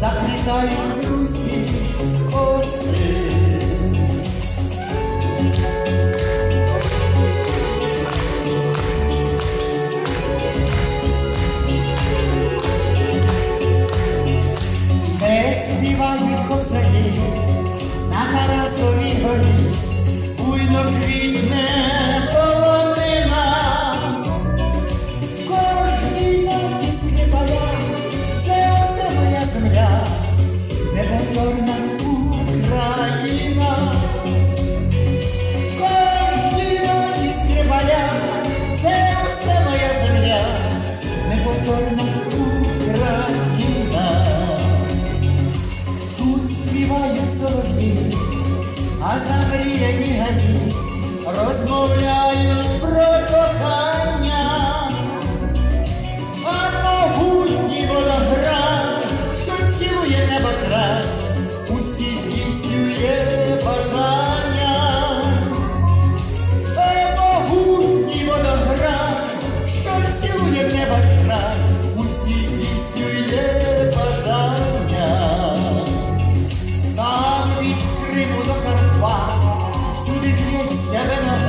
Заплітають в русі. عسى مريا يهدي